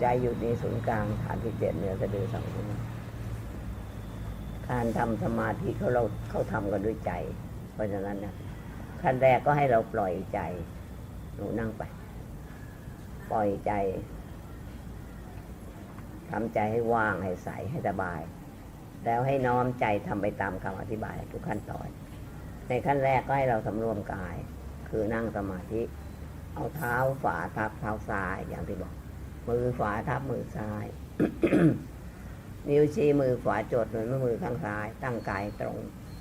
ใจอยู่ในศูนย์กลางฐานที่เจ็ดเหนือสะดือสองนิ้วการทำสมาธิเขาเราเขาทำกันด้วยใจ เพราะฉะนั้นนะขั้นแรกก็ให้เราปล่อยใจหนูนั่งไป ปล่อยใจทำใจให้ว่างให้ใสให้สบาย แล้วให้น้อมใจทำไปตามคำอธิบายทุกขั้นตอน ในขั้นแรกก็ให้เราสำรวมกาย คือนั่งสมาธิ เอาเท้าฝาทับเท้าซ้ายอย่างที่บอก มือฝาทับมือซ้าย นิ้วชี้มือขวาจดเหมือนมือข้างซ้าย ตั้งกายตรง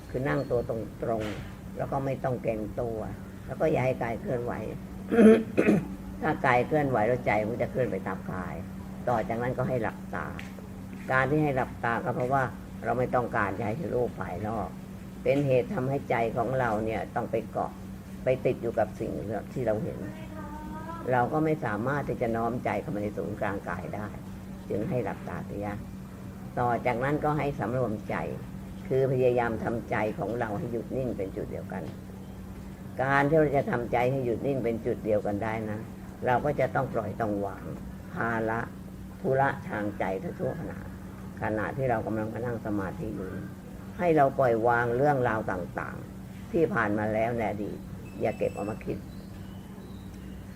คือนั่งตัวตรงตรงๆแล้วก็ไม่ต้องเกร็งตัว แล้วก็อย่าให้กายเคลื่อนไหว ถ้ากายเคลื่อนไหวแล้วใจมันจะเคลื่อนไปตามกาย ต่อจากนั้นก็ให้หลับตา การที่ให้หลับตาก็เพราะว่าเราไม่ต้องการจะให้รูปภายนอก เป็นเหตุทำให้ใจของเราเนี่ยต้องไปเกาะไปติดอยู่กับสิ่งที่เราเห็น เราก็ไม่สามารถที่จะน้อมใจเข้ามาในศูนย์กลางกายได้ จึงให้หลับตาเสียต่อจากนั้นก็ให้สำรวมใจ คือพยายามทำใจของเราให้หยุดนิ่งเป็นจุดเดียวกัน การที่เราจะทำใจให้หยุดนิ่งเป็นจุดเดียวกันได้นะ เราก็จะต้องปล่อยต้องวางภาระธุระทางใจทั่วขณะขณะที่เรากำลังนั่งสมาธิอยู่ให้เราปล่อยวางเรื่องราวต่างๆ ที่ผ่านมาแล้วในอดีตอย่าเก็บเอามาคิด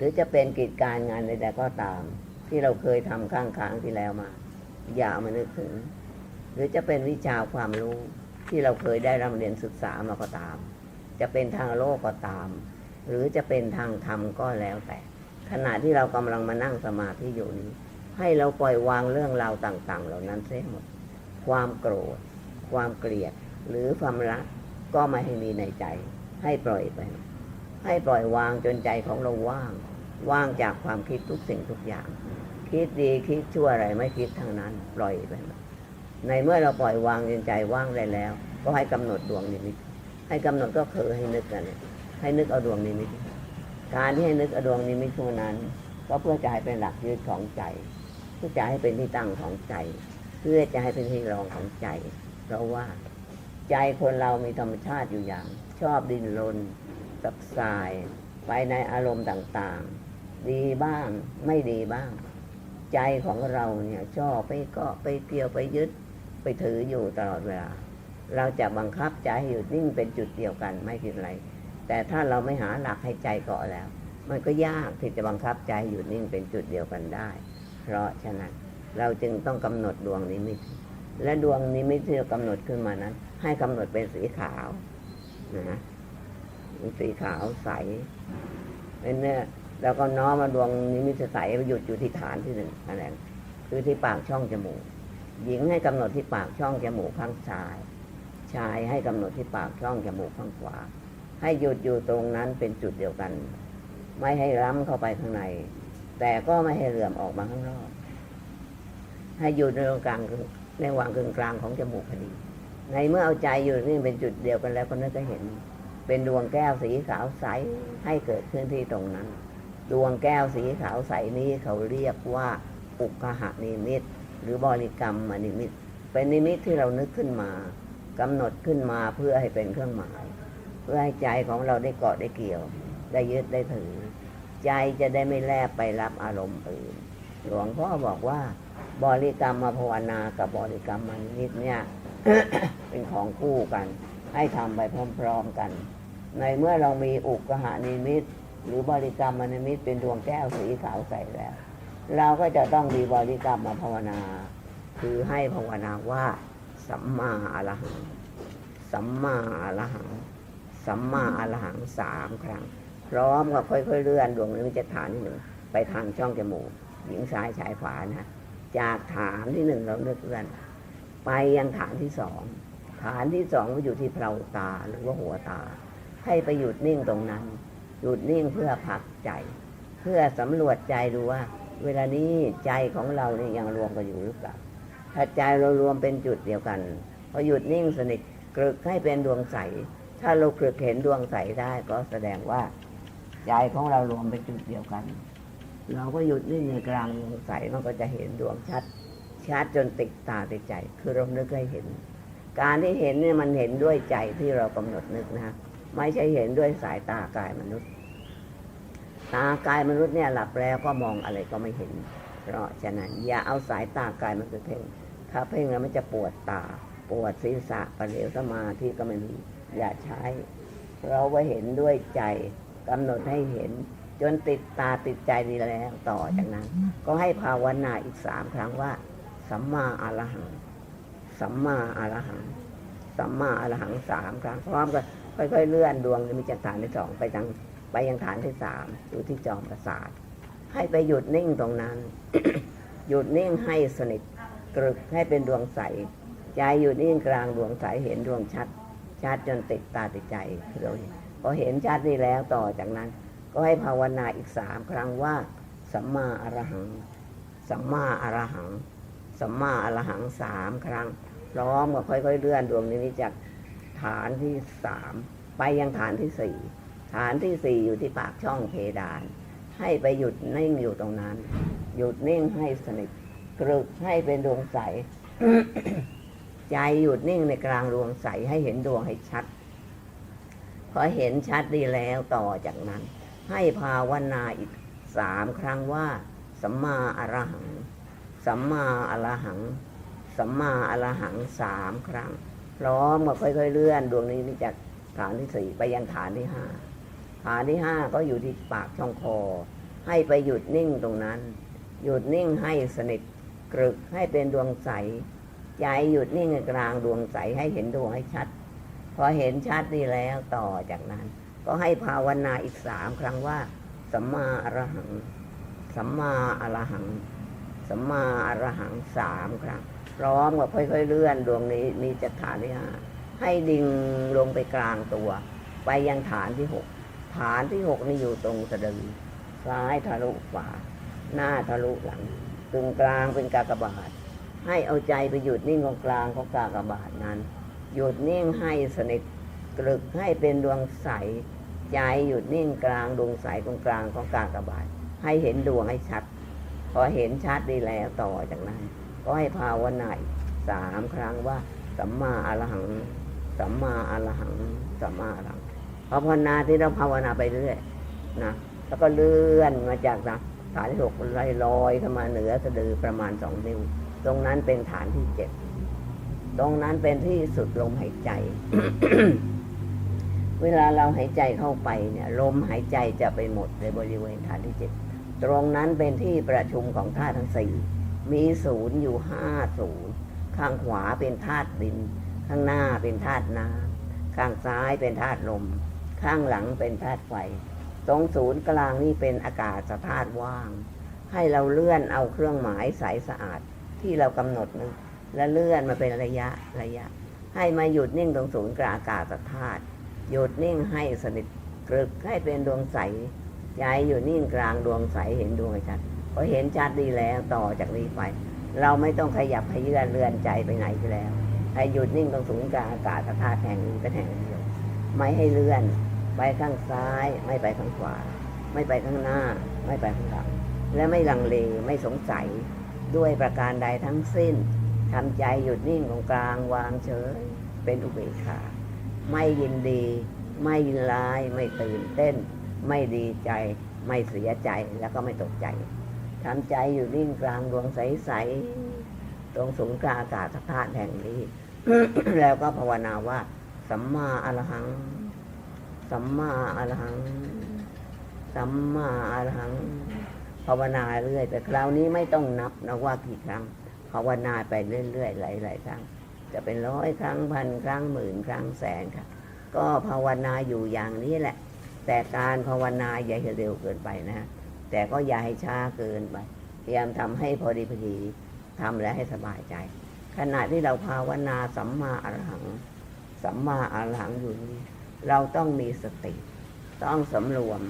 รือจะเป็นกิจการงานใดๆก็ตาม ที่เราเคยทำข้างค้างที่แล้วมา อย่าเอามานึกถึง หรือจะเป็นวิชาความรู้ที่เราเคยได้รับเรียนศึกษามาก็ตาม จะเป็นทางโลกก็ตาม หรือจะเป็นทางธรรมก็แล้วแต่ ขณะที่เรากำลังมานั่งสมาธิอยู่นี้ ให้เราปล่อยวางเรื่องราวต่าง ๆ เหล่านั้นเสียหมด ความโกรธ ความเกลียด หรือความรักก็ไม่ให้มีในใจ ให้ปล่อยไป ให้ปล่อยวางจนใจของเราว่าง ว่างจากความคิดทุกสิ่งทุกอย่าง คิดดีคิดชั่วอะไรไม่คิดทั้งนั้น ปล่อยไปในเมื่อเราปล่อยวางจนใจว่างได้แล้ว ก็ให้กำหนดดวงนิมิตให้กำหนดก็คือให้นึกกันเลยให้นึกเอาดวงนิมิตการที่ให้นึกเอาดวงนิมิตขึ้นมานั้น ก็เพื่อจะให้เป็นหลักยึดของใจเพื่อจะให้เป็นที่ตั้งของใจ เพื่อจะให้เป็นที่รองของใจ เพราะว่าใจคนเรามีธรรมชาติอยู่อย่าง ชอบดินรนสับสายไปในอารมณ์ต่างๆ ดีบ้างไม่ดีบ้าง ใจของเราเนี่ยชอบไปเกาะไปเกี่ยวไปยึด ไปถืออยู่ตลอดเวลา เราจะบังคับใจให้หยุดนิ่งเป็นจุดเดียวกันไม่คิดอะไร แต่ถ้าเราไม่หาหลักให้ใจเกาะแล้ว มันก็ยากที่จะบังคับใจให้หยุดนิ่งเป็นจุดเดียวกันได้ เพราะฉะนั้นเราจึงต้องกำหนดดวงนิมิตและดวงนิมิตที่เรากำหนดขึ้นมานั้น ให้กำหนดเป็นสีขาวนะสีขาวใสเป็นเนี่ย แล้วก็น้อมมาดวงนิมิตใสไปหยุดอยู่ที่ฐานที่หนึ่งอะไรคือที่ปากช่องจมูก หญิงให้กำหนดที่ปากช่องจมูกข้างซ้าย ชายให้กำหนดที่ปากช่องจมูกข้างขวา ให้หยุดอยู่ตรงนั้นเป็นจุดเดียวกัน ไม่ให้ล้ำเข้าไปข้างใน แต่ก็ไม่ให้เหลื่อมออกมาข้างนอก ให้อยู่ในตรงกลางคือในวางกึ่งกลางของจมูกพอดี ในเมื่อเอาใจอยู่นี่เป็นจุดเดียวกันแล้วก็นึกจะเห็น เป็นดวงแก้วสีขาวใสให้เกิดขึ้นที่ตรงนั้น ดวงแก้วสีขาวใสนี้เขาเรียกว่าอุกหะนิมิต หรือบริกรรมมนิมิต เป็นนิมิตที่เรานึกขึ้นมากำหนดขึ้นมาเพื่อให้เป็นเครื่องหมาย เพื่อให้ใจของเราได้เกาะได้เกี่ยว ได้ยึดได้ถือ ใจจะได้ไม่แลบไปรับอารมณ์อื่น หลวงพ่อบอกว่าบริกรรมมาภาวนากับบริกรรมมนิมิตเนี่ยเป็นของคู่กัน ให้ทำไปพร้อมๆกัน ในเมื่อเรามีอุกหานิมิต หรือบริกรรมมานิมิตเป็นดวงแก้วสีขาวใสแล้ว เราก็จะต้องมีบริกรรมมาภาวนา คือให้ภาวนาว่าสัมมาอรหังสัมมาอรหังสัมมาอรหังสามครั้ง พร้อมกับค่อยๆเลื่อนดวงนี้มันจะฐานที่หนึ่งไปทางช่องจมูกหญิงซ้ายชายขวานะจากฐานที่หนึ่งเราเลือกเลื่อน ไปยังฐานที่สองฐานที่สองก็อยู่ที่เพลาตาหรือว่าหัวตา ให้ไปหยุดนิ่งตรงนั้น หยุดนิ่งเพื่อพักใจ เพื่อสำรวจใจดูว่า เวลานี้ใจของเราเนี่ยยังรวมกันอยู่หรือเปล่าถ้าใจเรารวมเป็นจุดเดียวกันพอหยุดนิ่งสนิทกรึกให้เป็นดวงใส ถ้าเรากรึกเห็นดวงใสได้ก็แสดงว่าใจของเรารวมเป็นจุดเดียวกัน เราก็หยุดนิ่งในกลางดวงใสมันก็จะเห็นดวงชัดชัดจนติดตาติดใจ คือเรานึกให้เห็น การที่เห็นเนี่ยมันเห็นด้วยใจที่เรากำหนดนึกนะ ไม่ใช่เห็นด้วยสายตากายมนุษย์ ตากายมนุษย์เนี่ยหลับแล้วก็มองอะไรก็ไม่เห็น เพราะฉะนั้นอย่าเอาสายตากายมันไปเพ่ง ถ้าเพ่งแล้วมันจะปวดตา ปวดศีรษะประเดี๋ยวสมาธิก็ไม่มีอย่าใช้ เราไว้เห็นด้วยใจกำหนดให้เห็น จนติดตาติดใจดีแล้วต่อจากนั้น ก็ให้ภาวนาอีกสามครั้งว่า สัมมาอรหัง สัมมาอรหัง สัมมาอรหังสามครั้งพร้อมกัน ค่อยๆเลื่อนดวงมีจากฐานที่สองไปทางไปยังฐานที่สามอยู่ที่จอมประสาท ให้ไปหยุดนิ่งตรงนั้น หยุดนิ่งให้สนิทกรึกให้เป็นดวงใสใจหยุดนิ่งกลางดวงใสเห็นดวงชัด ชัดจนติดตาติดใจเราเห็นพอเห็นชัดนี่แล้วต่อจากนั้น ก็ให้ภาวนาอีกสามครั้งว่าสัมมาอรหังสัมมาอรหังสัมมาอรหังสามครั้งพร้อมกับค่อยๆเลื่อนดวงนี้จาก ฐานที่สามไปยังฐานที่สี่ฐานที่สี่อยู่ที่ปากช่องเพดาน ให้ไปหยุดนิ่งอยู่ตรงนั้น หยุดนิ่งให้สนิทกรึกให้เป็นดวงใส ใจหยุดนิ่งในกลางดวงใสให้เห็นดวงให้ชัด พอเห็นชัดดีแล้วต่อจากนั้น ให้ภาวนาอีกสามครั้งว่า สัมมาอรหัง สัมมาอรหัง สัมมาอรหังสามครั้ง พร้อมกับค่อยๆเลื่อน ดวงนี้จากฐานที่สี่ไปยังฐานที่ห้าฐานที่ห้าก็อยู่ที่ปากช่องคอ ให้ไปหยุดนิ่งตรงนั้น หยุดนิ่งให้สนิทกรึกให้เป็นดวงใสใจหยุดนิ่งกลางดวงใสให้เห็นดวงให้ชัด พอเห็นชัดดีแล้วต่อจากนั้น ก็ให้ภาวนาอีกสามครั้งว่าสัมมาอรหังสัมมาอรหังสัมมาอรหังสามครั้ง พร้อมกับค่อยๆเลื่อนดวงนี้นี่จะฐานที่ห้าให้ดิ่งลงไปกลางตัว ไปยังฐานที่หกฐานที่หกนี่อยู่ตรงสะดือซ้ายทะลุขวาหน้าทะลุหลังตรงกลางเป็นกากบาท ให้เอาใจไปหยุดนิ่งตรงกลางของกากบาทนั้น หยุดนิ่งให้สนิทกรึกให้เป็นดวงใสใจหยุดนิ่งกลางดวงใสตรงกลางของกากบาท ให้เห็นดวงให้ชัด พอเห็นชัดดีแล้วต่อจากนั้น ก็ให้ภาวนาสามครั้งว่าสัมมาอรหังสัมมาอรหังสัมมาอรหังพอภาวนาที่เราภาวนาไปเรื่อยนะแล้วก็เลื่อนมาจากนะฐานที่หกลอยลอยเข้ามาเหนือสะดือประมาณสองนิ้ว ตรงนั้นเป็นฐานที่เจ็ดตรงนั้นเป็นที่สุดลมหายใจ เวลาเราหายใจเข้าไปเนี่ย ลมหายใจจะไปหมดในบริเวณฐานที่เจ็ดตรงนั้นเป็นที่ประชุมของธาตุทั้งสี่ มีศูนย์อยู่ห้าศูนย์ข้างขวาเป็นธาตุดิน ข้างหน้าเป็นธาตุน้ำข้างซ้ายเป็นธาตุลม ข้างหลังเป็นธาตุไฟตรงศูนย์กลางนี่เป็นอากาศธาตุว่าง ให้เราเลื่อนเอาเครื่องหมายใสสะอาดที่เรากำหนดนะและเลื่อนมาเป็นระยะระยะ ให้มาหยุดนิ่งตรงศูนย์กลางอากาศธาตุหยุดนิ่งให้สนิทกรึกให้เป็นดวงใสใจอยู่นิ่งกลางดวงใสเห็นดวงชัด พอเห็นชัดดีแล้วต่อจากนี้ไป เราไม่ต้องขยับขยื่นเลื่อนใจไปไหนอีกแล้ว ให้หยุดนิ่งตรงศูนย์กลางอากาศธาตุแห่งนี้เป็นแห่งเดียวไม่ให้เลื่อน ไปข้างซ้าย ไม่ไปข้างขวา ไม่ไปข้างหน้า ไม่ไปข้างหลังและไม่ลังเลไม่สงสัยด้วยประการใดทั้งสิ้นทำใจหยุดนิ่งตรงกลางวางเฉยเป็นอุเบกขาไม่ยินดี ไม่ยินร้าย ไม่ตื่นเต้น ไม่ดีใจ ไม่เสียใจแล้วก็ไม่ตกใจ ทำใจอยู่นิ่งกลางดวงใสๆตรงศูนย์กลางอากาศธาตุแห่งนี้ แล้วก็ภาวนาว่า สัมมาอรหัง สัมมาอรหัง สัมมาอรหัง ภาวนาเรื่อยแต่คราวนี้ไม่ต้องนับนะว่ากี่ครั้ง ภาวนาไปเรื่อยๆหลายๆครั้ง จะเป็นร้อยครั้งพันครั้งหมื่นครั้งแสนครับก็ภาวนาอยู่อย่างนี้แหละ แต่การภาวนาอย่าให้เร็วเกินไปนะ แต่ก็อย่าให้ช้าเกินไป พยายามทำให้พอดีพอดีทำแล้วให้สบายใจ ขณะที่เราภาวนาสัมมาอรหัง สัมมาอรหังอยู่นี้เราต้องมีสติ ต้องสำรวม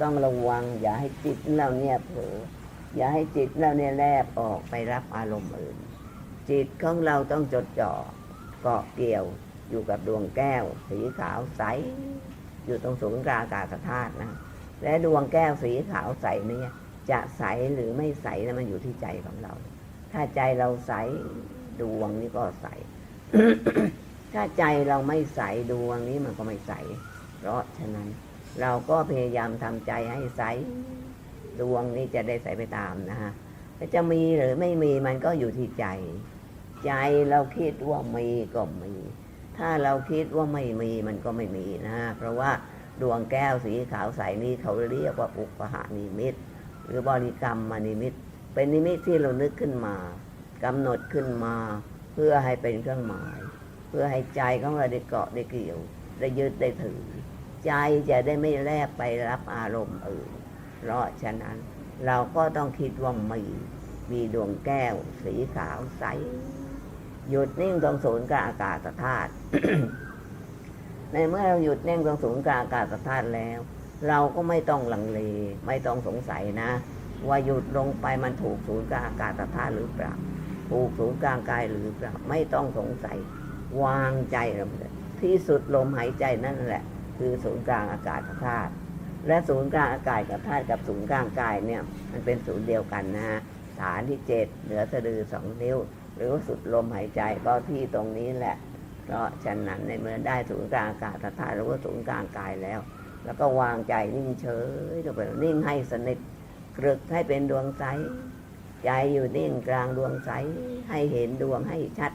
ต้องระวัง อย่าให้จิตเราเนี่ยเผลออย่าให้จิตเราเนี่ยแลบออกไปรับอารมณ์อื่น จิตของเราต้องจดจ่อเกาะเกี่ยวอยู่กับดวงแก้ว สีขาวใส อยู่ตรงศูนย์กลางอากาศธาตุนะ และดวงแก้วสีขาวใสเนี่ยจะใสหรือไม่ใสนะมันอยู่ที่ใจของเรา ถ้าใจเราใสดวงนี้ก็ใส ถ้าใจเราไม่ใสดวงนี้มันก็ไม่ใส เพราะฉะนั้นเราก็พยายามทำใจให้ใสดวงนี้จะได้ใสไปตามนะฮะจะมีหรือไม่มีมันก็อยู่ที่ใจ ใจเราคิดว่ามีก็มี ถ้าเราคิดว่าไม่มีมันก็ไม่มีนะเพราะว่า ดวงแก้วสีขาวใสนี้เขาเรียกว่าอุปหานิมิต หรือบริกรรมมานิมิต เป็นนิมิตที่เรานึกขึ้นมากำหนดขึ้นมา เพื่อให้เป็นเครื่องหมาย เพื่อให้ใจของเราได้เกาะได้เกี่ยวได้ยึดได้ถือ ใจจะได้ไม่แลกไปรับอารมณ์อื่น เพราะฉะนั้นเราก็ต้องคิดว่ามีมีดวงแก้ว สีขาวใสหยุดนิ่งตรงศูนย์กลางอากาศธาตุ ในเมื่อเราหยุดนิ่งตรงศูนย์กลางอากาศธาตุแล้ว เราก็ไม่ต้องลังเล ไม่ต้องสงสัยนะ ว่าหยุดลงไปมันถูกศูนย์กลางอากาศธาตุหรือเปล่าถูกศูนย์กลางกายหรือเปล่าไม่ต้องสงสัยวางใจเราไปเลยที่สุดลมหายใจนั่นแหละ คือศูนย์กลางอากาศธาตุและศูนย์กลางอากาศกับธาตุกับศูนย์กลางกายเนี่ย มันเป็นศูนย์เดียวกันนะฮะฐานที่เจ็ดเหนือสะดือสองนิ้ว หรือว่าสุดลมหายใจก็ที่ตรงนี้แหละ เพราะฉะนั้นในเมื่อได้ศูนย์กลางอากาศธาตุรือว่าศูนย์กลางกายแล้ว แล้วก็วางใจนิ่งเฉยลงไปนิ่งให้สนิทกรึกให้เป็นดวงใสใจอยู่นิ่งกลางดวงใสให้เห็นดวงให้ชัด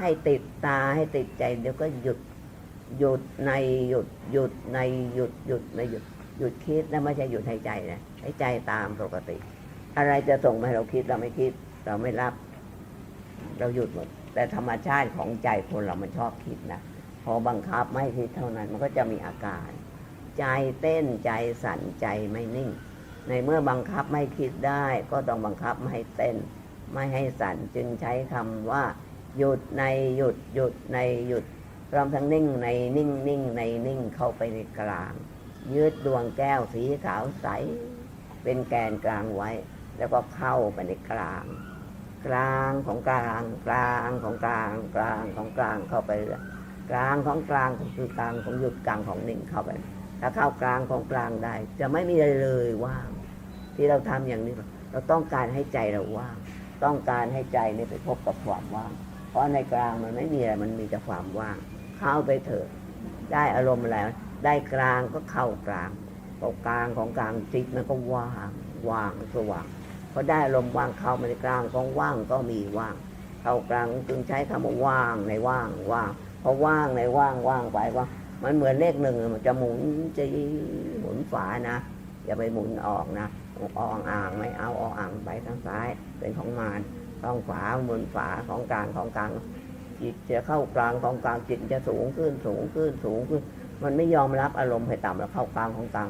ให้ติดตาให้ติดใจเดี๋ยวก็หยุดหยุดในหยุดหยุดในหยุดหยุดในหยุดหยุดคิดนะไม่ใช่หยุดหายใจนะให้ใจตามปกติ อะไรจะส่งมาให้เราคิดเราไม่คิด เราไม่รับ เราหยุดหมด แต่ธรรมชาติของใจคนเรามันชอบคิดนะ พอบังคับไม่คิดเท่านั้น มันก็จะมีอาการ ใจเต้นใจสั่นใจไม่นิ่ง ในเมื่อบังคับไม่คิดได้ ก็ต้องบังคับไม่ให้เต้น ไม่ให้สั่นจึงใช้คำว่า หยุดในหยุดหยุดในหยุดพร้อมทั้งนิ่งในนิ่งนิ่งในนิ่งเข้าไปในกลาง ยืดดวงแก้วสีขาวใส เป็นแกนกลางไว้ แล้วก็เข้าไปในกลาง กลางของกลาง กลางของกลาง กลางของกลางเข้าไปเรื่อยกลางของกลางคือกลางของหยุดกลางของหนิ่งเข้าไป ถ้าเข้ากลางของกลางได้ จะไม่มีอะไรเลยว่างที่เราทำอย่างนี้ เราต้องการให้ใจเราว่างต้องการให้ใจนี่ไปพบกับความว่าง เพราะในกลางมันไม่มีอะไรมันมีแต่ความว่าง เข้าไปเถอะได้อารมณ์อะไรได้กลางก็เข้ากลางตรงกลางของกลางจิตมันก็ว่างว่างสว่าง พอได้อารมว่างเข้ามาในกลางของว่างก็มีว่าง เข้ากลางจึงใช้คำว่าว่างในว่างว่างพอว่างในว่างว่างไปว่า มันเหมือนเลขหนึ่งมันจะหมุนจะหมุนฝานะอย่าไปหมุนออกนะออกอ่างไม่เอาออกอ่างไปทางซ้ายเป็นของมารต้องฝาหมุนฝาของกลางของกลางจิตจะเข้ากลางของกลางจิตจะสูงขึ้นสูงขึ้นสูงขึ้น มันไม่ยอมรับอารมณ์ให้ต่ำแล้วเข้ากลางของกลาง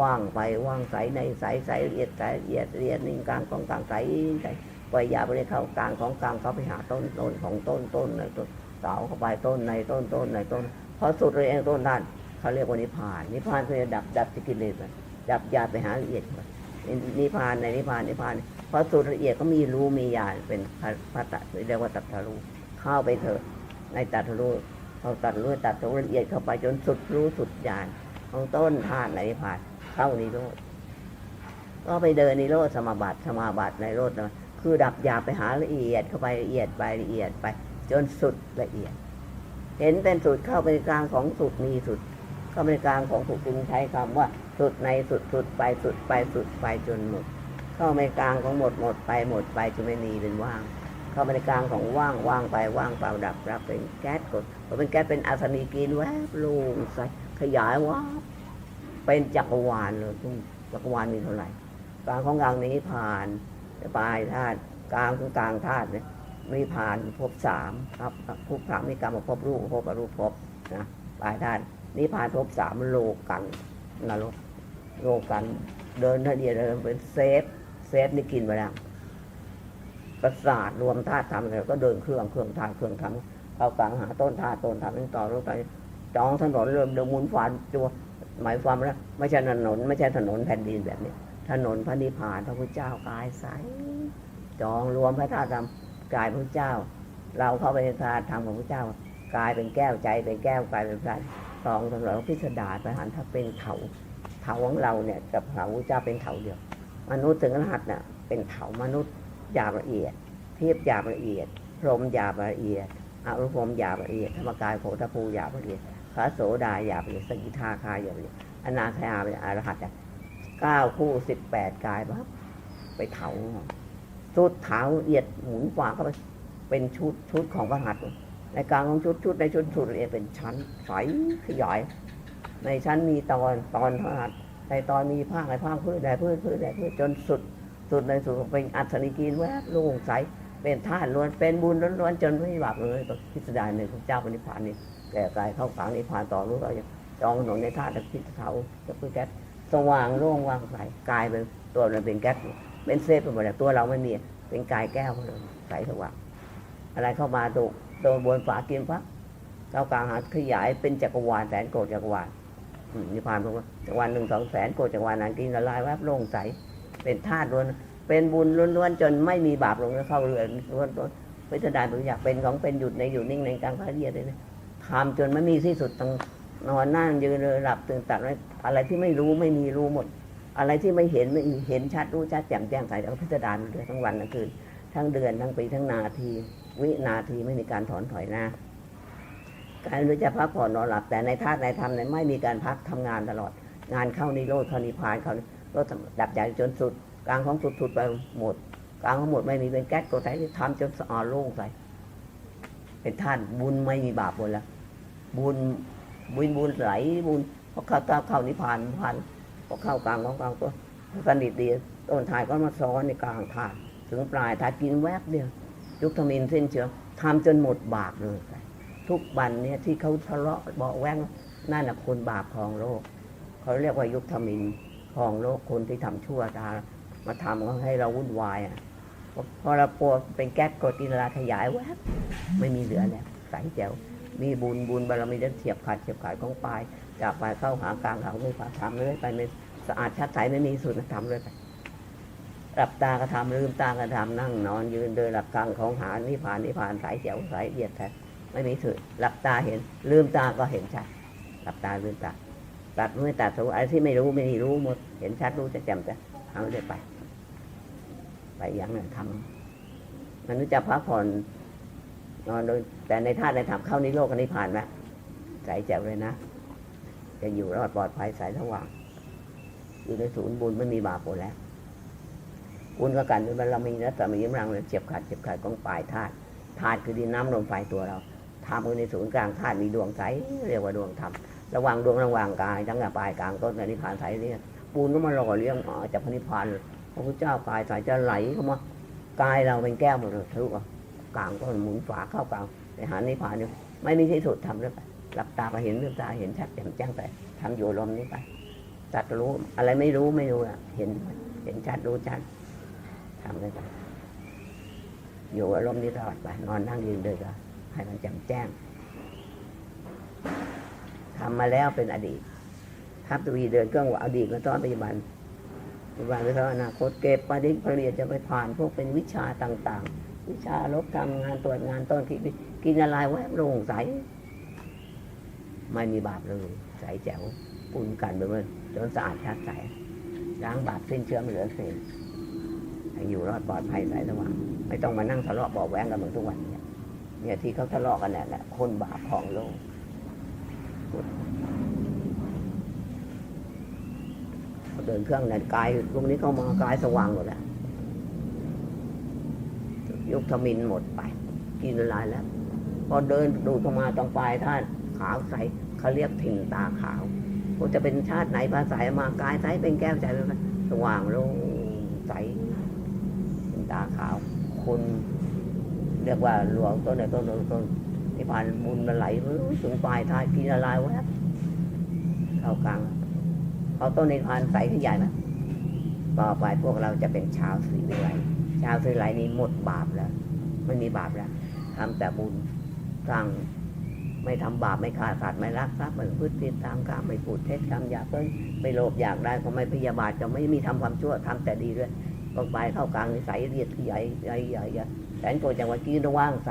ว่างไปว่างใสในใสใสละเอียดใสละเอียดละเอียดนิ่งกลางของกลางใสใสปล่อยยาไปเลยเข้ากลางของกลางเขาไปหาต้นต้นของต้นต้นในต้นเสาเข้าไปต้นในต้นต้นในต้นพอสุดเลยเองต้นนั้นเขาเรียกว่านิพานนิพานคือดับดับกิเลสดับยาไปหาละเอียดนิพานในนิพานนิพานพอสุดละเอียดก็มีรู้มีญาณเป็นพระพระตะเรียกว่าตัดทธารู้เข้าไปเถอะในตัดทธารู้เขาตัดรู้ตัดรู้ละเอียดเข้าไปจนสุดรู้สุดญาณของต้นธาตุในนิพาน เข้านิโรธก็ไปเดินนิโรธสมาบัติสมาบัติในโรธนะคือดับยาไปหาละเอียดเข้าไปละเอียดไปละเอียดไป จนสุดละเอียด เห็นเป็นสุดเข้าไปกลางของสุดมีสุด เข้าไปกลางของสุดจึงใช้คำว่า สุดในสุดสุดไปสุดไปสุดไปจนหมด เข้าไปกลางของหมดหมดไปหมดไปจนไม่มีเป็นว่าง เข้าไปกลางของว่างว่างไปว่างเปล่าดับรับเป็นแก๊สกดพอเป็นแก๊สเป็นอาสนีกินแวบลงใสขยายว่าบ เป็นจักรวาลเลยทุกจักรวาลมีเท่าไหร่กลางของกลางนี้ผ่านปลายธาตุกลางของกลางธาตุเนี่ยมีผ่านภพสามครับภพสามนี่กรรมภพรูปภพอรูปภพนะปลายธาตุนี่ผ่านภพสามโลกันนรกโลกัน เดินท่าเดียวเดินเป็นเซฟเซฟนี่กินไปแล้วประสาทรวมธาตุทำแล้วก็เดินเครื่องเครื่องธาตุเครื่องทำเข้ากลางหาต้นธาตุต้นธาตุต่อรถไปจองถนนเริ่มเดินหมุนฝันจัว หมายความว่าไม่ใช่ถนน ไม่ใช่ถนนแผ่นดินแบบนี้ ถนนพระนิพพานพระพุทธเจ้ากายใสจองรวมพระธาตุธรรมกายพระพุทธเจ้า เราเข้าไปในธาตุธรรมของพระพุทธเจ้ากายเป็นแก้วใจเป็นแก้วกายเป็นพระสองสำหรับพิสดารประหารถ้าเป็นเขาเขาของเราเนี่ยกับเขาพระพุทธเจ้าเป็นเขาเดียว มนุษย์ถึงรหัสเนี่ยเป็นเขามนุษย์หยาบละเอียดเทียบหยาบละเอียดพรหมหยาบละเอียดอรุพรหมหยาบละเอียดธรรมกายโพธภูหยาบละเอียด พระโสดาหยาบเอียสกิทาคาหยาบเอียอนาคาเป็นอรหัตเก้าคู่สิบแปดกายปั๊บไปเถาสุดเท้าละเอียดหมุนขวาเข้าไปเป็นชุดชุดของพระหัตในกลางของชุดชุดในชุดชุดเอียดเป็นชั้นใสขยายในชั้นมีตอนตอนพระหัตในตอนมีภาคในภาคพืชใดพืชพืชใดพืชจนสุดสุดในสุดเป็นอัศนีกีนแวบโล่งใสเป็นธาตุล้วนเป็นบุญล้วนๆจนไม่บาปเลยพิสดารในพระเจ้าปณิพานนี่ แก่กายเข้าฝังนิพพานต่อรู้เราจะจองถนนในธาตุพิษเขาจะพืชแก๊สสว่างโล่งว่างใสกายเป็นตัวมันเป็นแก๊สเป็นเซฟไปหมดเลยตัวเราไม่มีเป็นกายแก้วเลยใสสว่างอะไรเข้ามาตุโดนบนฝากินพักเข้ากลางหาขยายเป็นจักรวาลแสนโกดจักรวาลอืมนิพพานพวกจักรวาลหนึ่งสองแสนโกดจักรวาลนั้นกินละลายแวบโล่งใสเป็นธาตุล้วนเป็นบุญล้วนๆจนไม่มีบาปลงเข้าเรือนล้วนๆพิจารณาอยากเป็นของเป็นหยุดในอยู่นิ่งในกลางพระเรียดเลยนะ ทำจนไม่มีที่สุดต้องนอนนั่งยืนเลยหลับตื่นตัดอะไรที่ไม่รู้ไม่มีรู้หมด อะไรที่ไม่เห็นไม่เห็นชัดรู้ชัดแจ่มแจ้งใสแล้วพิจารณาเลยทั้งวันทั้งคืนทั้งเดือนทั้งปีทั้งนาที วินาทีไม่มีการถอนถอยน้าการรู้จะพักผ่อนนอนหลับแต่ในธาตุในธรรมเนี่ยไม่มีการพักทำงานตลอด งานเข้านิโรธเข้านิพานเข้าก็ดับใจจนสุด กลางของสุดสุดไปหมด กลางของหมดไม่มีเป็นแก๊สโกไทที่ทำจนสะอาดโล่งใสเป็นท่านบุญไม่มีบาปหมดแล้ว บุญบุญบุญไหลบุญพอเข้าเข้านิพพานนิพพานพอเข้ากลางของกลางตัวสนิทดีต้นทายก็มาซ้อนในกลางทานถึงปลายทายกินแวบเดียวยุคทมินเส้นเชื้อทำจนหมดบาปเลยทุกวันเนี่ยที่เขาทะเลาะเบาแวงนั่นแหะคนบาปของโลก เขาเรียกว่ายุคทมินของโลกคนที่ทำชั่วตามาทำก็ให้เราวุ่นวายอะพอเราปวดเป็นแก๊สกดอินรีย์ขยายแวบไม่มีเหลือแล้วใสแจ๋ว มีบุญบุญบารมีจะเฉียบขาดเฉียบขาดของปลาย จากปลายเข้าหากลางเขาไม่ผ่าทำเลยไปไม่สะอาดชัดใสไม่มีสุดนะทำเลยไปหลับตากระทำลืมตากระทำนั่งนอนยืนเดินหลับกลางของหานิพานนิพานสายแจ๋วสายเอียดแท้ไม่มีสุดหลับตาเห็น ลืมตาก็เห็นชัดหลับตาลืมตาตัดไม่ตัดสมอะไรที่ไม่รู้ไม่รู้หมดเห็นชัดรู้จะจำจะเอาเลยไป ไปอย่างนั้นทำมันจะพักผ่อน นอนโดยแต่ในธาตุในธรรมเข้านิโรธกันนิพพานไหมใสแจ๋วเลยนะ จะอยู่รอดปลอดภัยสายสว่าง อยู่ในศูนย์บุญไม่มีบาปหมดแล้วบุญก็กันด้วยบารมีและสมียิ้มรังเลยเจ็บขาดเจ็บขาดของปลายธาตุธาตุคือดินน้ำลมไฟตัวเราทำคือในศูนย์กลางธาตุมีดวงใสเรียกว่าดวงธรรมระหว่างดวงระหว่างกายทั้งกับปลายกลางต้นกับนิพพานใสเนี่ยปูนก็มาหล่อเลี้ยงอ๋อจากพระนิพพานพระพุทธเจ้ากายใสจะไหลเข้ามากายเราเป็นแก้วหมดเลยทะลุ กลางก็หมุนฝาเข้ากลางไปหานิพพานเนี่ยไม่มีที่สุดทำเลยไปหลับตาก็เห็นเรื่องตาเห็นชัดแจ่มแจ้งไปทำอยู่ลมนี้ไปตัดรู้อะไรไม่รู้ไม่รู้อะเห็นเห็นชัดรู้ชัดทำเลยไปอยู่อารมณ์นี้ตลอดไปนอนนั่งยืนเดินก็ให้มันแจ่มแจ้งทำมาแล้วเป็นอดีตทับตวีเดินเครื่องว่าอดีตก็ตอนปัจจุบันปัจจุบันไปตอนอนาคตเก็บประดิษฐ์ประเรียนจะไปผ่านพวกเป็นวิชาต่างๆ วิชาลบทำงานตรวจงานต้นคิดกินอะไรแวบโล่งใส ไม่มีบาปเลย ใสแจ๋วปุ่นกันไปเมื่อจนสะอาดชัดใสล้างบาปสิ้นเชื้อไม่เหลือเศษอยู่รอดปลอดภัยใสสว่างไม่ต้องมานั่งทะเลาะบาะแว้งกันเหมือนทุกวันเนี่ยเนี่ยที่เขาทะเลาะกันเนี่ยแหละคนบาปของโลกเดินเครื่องเนี่ยกายพวกนี้เข้ามากายสว่างหมดแล้ว ยุคทมินหมดไป กินละลายแล้ว พอเดินดูเข้ามาตรงปลายท่านขาวใสเขาเรียกถิ่นตาขาวคงจะเป็นชาติไหนภาษามากายใสเป็นแก้วใจเลยสว่างโล่งใสถิ่นตาขาวคุณเรียกว่าหลวงต้นไหนต้นต้นต้นนิพพานบุญมันไหลถึงปลายท้ายกินละลายแวบเข้ากลางเอาต้นนิพพานใสขึ้นใหญ่ไหมต่อไปพวกเราจะเป็นชาวสีวิไล ชาวสีวิไลนี้หมดบาปแล้วไม่มีบาปแล้วทำแต่บุญสร้างไม่ทำบาปไม่ฆ่าสัตว์ไม่รักทรัพย์ไม่พฤติดตามกรรมไม่พูดเท็จคำหยาบเพิ่ไม่โลภอยากได้ก็ไม่พยาบาทก็ไม่มีทำความชั่วทำแต่ดีด้วยลงไปเข้ากลางนิสัยเรียดใหญ่ใหญ่ใหญ่ใหญ่แสนโกรธจังหวะกี้ระว่างใส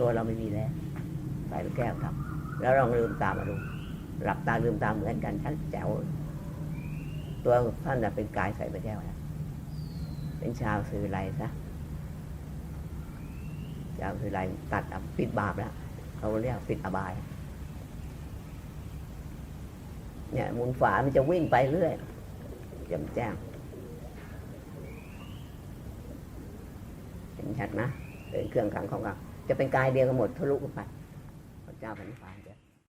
ตัวเราไม่มีแล้วใสเป็นแก้วครับ แล้วลองลืมตามาดูหลับตาลืมตาเหมือนกันชัดแจ๋วตัวท่านจะเป็นกายใส่ไปแก้วนะ เป็นชาวสื่อไรซะชาวสื่อไรตัดปิดบาปแล้วเขาเรียกปิดอบาย เนี่ยมุนฝามันจะวิ่งไปเรื่อยจำแจ้งชัดนะเดินเครื่องขังของเราจะเป็นกายเดียวกันหมดทะลุกันไปพระเจ้าพันนิพพาน